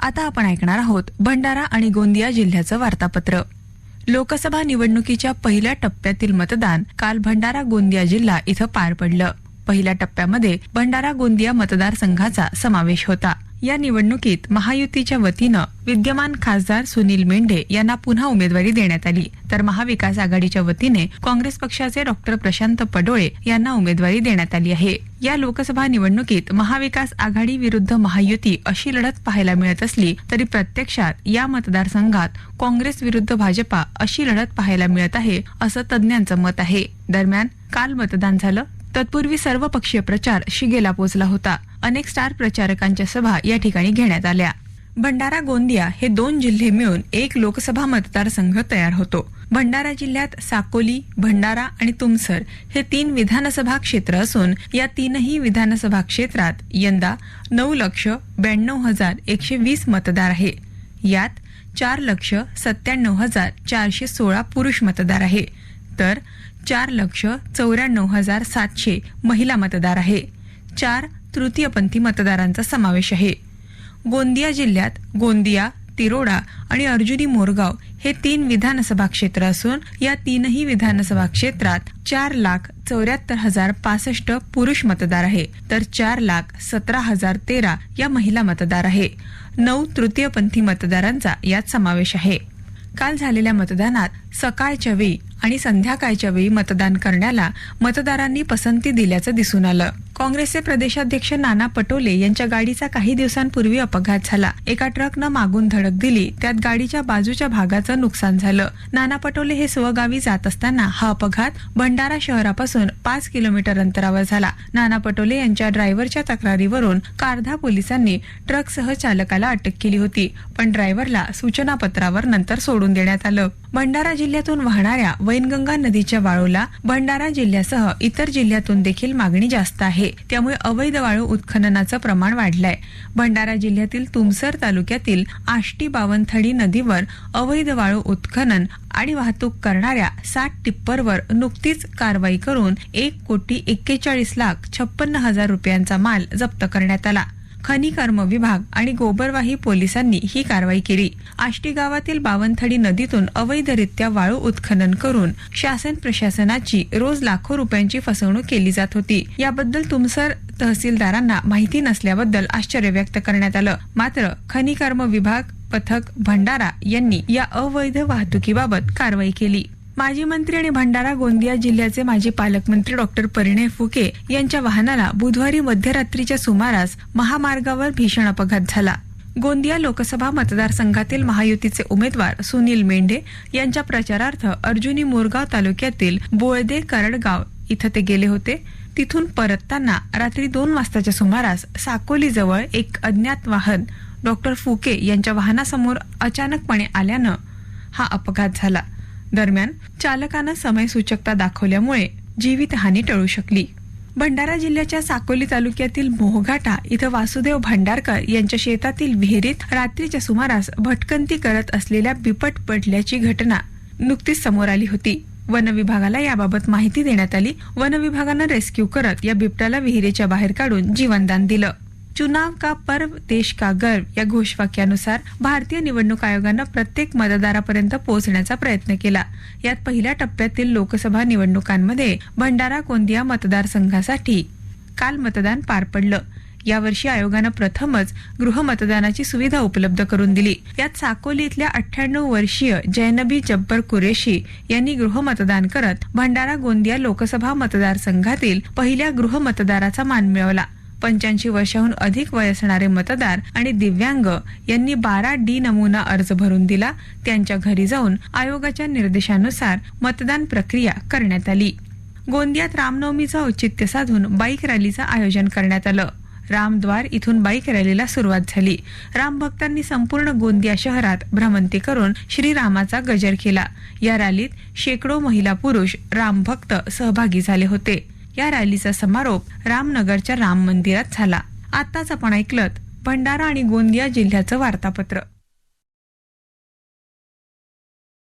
आता आपण ऐकणार आहोत भंडारा आणि गोंदिया जिल्ह्याचं वार्तापत्र. लोकसभा निवडणुकीच्या पहिल्या टप्प्यातील मतदान काल भंडारा गोंदिया जिल्हा इथं पार पडलं. पहिल्या टप्प्यामध्ये भंडारा गोंदिया मतदारसंघाचा समावेश होता. या निवडणुकीत महायुतीच्या वतीनं विद्यमान खासदार सुनील मेंढे यांना पुन्हा उमेदवारी देण्यात आली. तर महाविकास आघाडीच्या वतीने काँग्रेस पक्षाचे डॉक्टर प्रशांत पडोळे यांना उमेदवारी देण्यात आली आहे. या लोकसभा निवडणुकीत महाविकास आघाडी विरुद्ध महायुती अशी लढत पाहायला मिळत असली तरी प्रत्यक्षात या मतदारसंघात काँग्रेस विरुद्ध भाजपा अशी लढत पाहायला मिळत आहे असं तज्ज्ञांचं मत आहे. दरम्यान काल मतदान झालं तत्पूर्वी सर्वपक्षीय प्रचार शिगेला पोहोचला होता. अनेक स्टार प्रचारकांच्या सभा या ठिकाणी घेण्यात आल्या. भंडारा गोंदिया हे दोन जिल्हे मिळून एक लोकसभा मतदारसंघ तयार होतो. भंडारा जिल्ह्यात साकोली भंडारा आणि तुमसर हे तीन विधानसभा क्षेत्र असून या तीनही विधानसभा क्षेत्रात यंदा नऊ लक्ष ब्याण्णव हजार एकशे वीस मतदार आहे. यात चार लक्ष सत्त्याण्णव हजार चारशे सोळा पुरुष मतदार आहे. तर चार लक्ष चौऱ्याण्णव हजार सातशे महिला मतदार आहे. चार तृतीयपंथी मतदारांचा समावेश आहे. गोंदिया जिल्ह्यात गोंदिया तिरोडा आणि अर्जुनी मोरगाव हे तीन विधानसभा क्षेत्र असून या तीनही विधानसभा क्षेत्रात चार लाख चौऱ्याहत्तर हजार पासष्ट पुरुष मतदार आहे. तर चार लाख सतरा हजार तेरा या महिला मतदार आहे. नऊ तृतीयपंथी मतदारांचा यात समावेश आहे. काल झालेल्या मतदानात सकाळच्या वेळी आणि संध्याकाळच्या वेळी मतदान करण्याला मतदारांनी पसंती दिल्याचं दिसून आलं. काँग्रेसचे प्रदेशाध्यक्ष नाना पटोले यांच्या गाडीचा काही दिवसांपूर्वी अपघात झाला. एका ट्रकनं मागून धडक दिली. त्यात गाडीच्या बाजूच्या भागाचं नुकसान झालं. नाना पटोले हे स्वगावी जात असताना हा अपघात भंडारा शहरापासून पाच किलोमीटर अंतरावर झाला. नाना पटोले यांच्या ड्रायव्हरच्या तक्रारीवरून कारधा पोलिसांनी ट्रकसह चालकाला अटक केली होती पण ड्रायव्हरला सूचनापत्रावर नंतर सोडून देण्यात आलं. भंडारा जिल्ह्यातून वाहणाऱ्या वैनगंगा नदीच्या वाळूला भंडारा जिल्ह्यासह इतर जिल्ह्यातून देखील मागणी जास्त आहे. त्यामुळे अवैध वाळू उत्खननाचं प्रमाण वाढलंय. भंडारा जिल्ह्यातील तुमसर तालुक्यातील आष्टी बावनथडी नदीवर अवैध वाळू उत्खनन आणि वाहतूक करणाऱ्या सात टिप्परवर नुकतीच कारवाई करून एक कोटी एक्केचाळीस लाख छप्पन्न हजार रुपयांचा माल जप्त करण्यात आला. खनिकर्म विभाग आणि गोबरवाही पोलिसांनी ही कारवाई केली. आष्टी गावातील बावनथडी नदीतून अवैधरित्या वाळू उत्खनन करून शासन प्रशासनाची रोज लाखो रुपयांची फसवणूक केली जात होती. याबद्दल तुमसर तहसीलदारांना माहिती नसल्याबद्दल आश्चर्य व्यक्त करण्यात आलं. मात्र खनिकर्म विभाग पथक भंडारा यांनी या अवैध वाहतुकीबाबत कारवाई केली. माजी मंत्री आणि भंडारा गोंदिया जिल्ह्याचे माजी पालकमंत्री डॉक्टर परिणय फुके यांच्या वाहनाला बुधवारी मध्यरात्रीच्या सुमारास महामार्गावर भीषण अपघात झाला. गोंदिया लोकसभा मतदारसंघातील महायुतीचे उमेदवार सुनील मेंढे यांच्या प्रचारार्थ अर्जुनी मोरगाव तालुक्यातील बोळदे करडगाव इथं ते गेले होते. तिथून परतताना रात्री दोन वाजताच्या सुमारास साकोलीजवळ एक अज्ञात वाहन डॉक्टर फुके यांच्या वाहनासमोर अचानकपणे आल्यानं हा अपघात झाला. दरम्यान चालकानं समय सूचकता दाखवल्यामुळे जीवितहानी टळू शकली. भंडारा जिल्ह्याच्या साकोली तालुक्यातील मोहघाटा इथं वासुदेव भंडारकर यांच्या शेतातील विहिरीत रात्रीच्या सुमारास भटकंती करत असलेल्या बिपट पडल्याची घटना नुकतीच समोर आली होती. वन विभागाला याबाबत माहिती देण्यात आली. वन विभागानं रेस्क्यू करत या बिबट्याला विहिरीच्या बाहेर काढून जीवनदान दिलं. चुनाव का पर्व देश का गर्व या घोषवाक्यानुसार भारतीय निवडणूक आयोगानं प्रत्येक मतदारापर्यंत पोहोचण्याचा प्रयत्न केला. यात पहिल्या टप्प्यातील लोकसभा निवडणुकांमध्ये भंडारा गोंदिया मतदारसंघासाठी काल मतदान पार पडलं. यावर्षी आयोगानं प्रथमच गृहमतदानाची सुविधा उपलब्ध करून दिली. यात साकोली इथल्या अठ्ठ्याण्णव वर्षीय जैनबी जब्बर कुरेशी यांनी गृहमतदान करत भंडारा गोंदिया लोकसभा मतदारसंघातील पहिल्या गृहमतदाराचा मान मिळवला. पंच्याऐंशी वर्षाहून अधिक वय असणारे मतदार आणि दिव्यांग यांनी बारा डी नमुना अर्ज भरून दिला. त्यांच्या घरी जाऊन आयोगाच्या निर्देशानुसार मतदान प्रक्रिया करण्यात आली. गोंदियात रामनवमीचं औचित्य साधून बाईक रॅलीचं आयोजन करण्यात आलं. रामद्वार इथून बाईक रॅलीला सुरुवात झाली. राम भक्तांनी संपूर्ण गोंदिया शहरात भ्रमंती करून श्रीरामाचा गजर केला. या रॅलीत शेकडो महिला पुरुष रामभक्त सहभागी झाले होते. या रॅलीचा समारोप रामनगरच्या राम मंदिरात झाला. आताच आपण ऐकलत भंडारा आणि गोंदिया जिल्ह्याचं वार्तापत्र.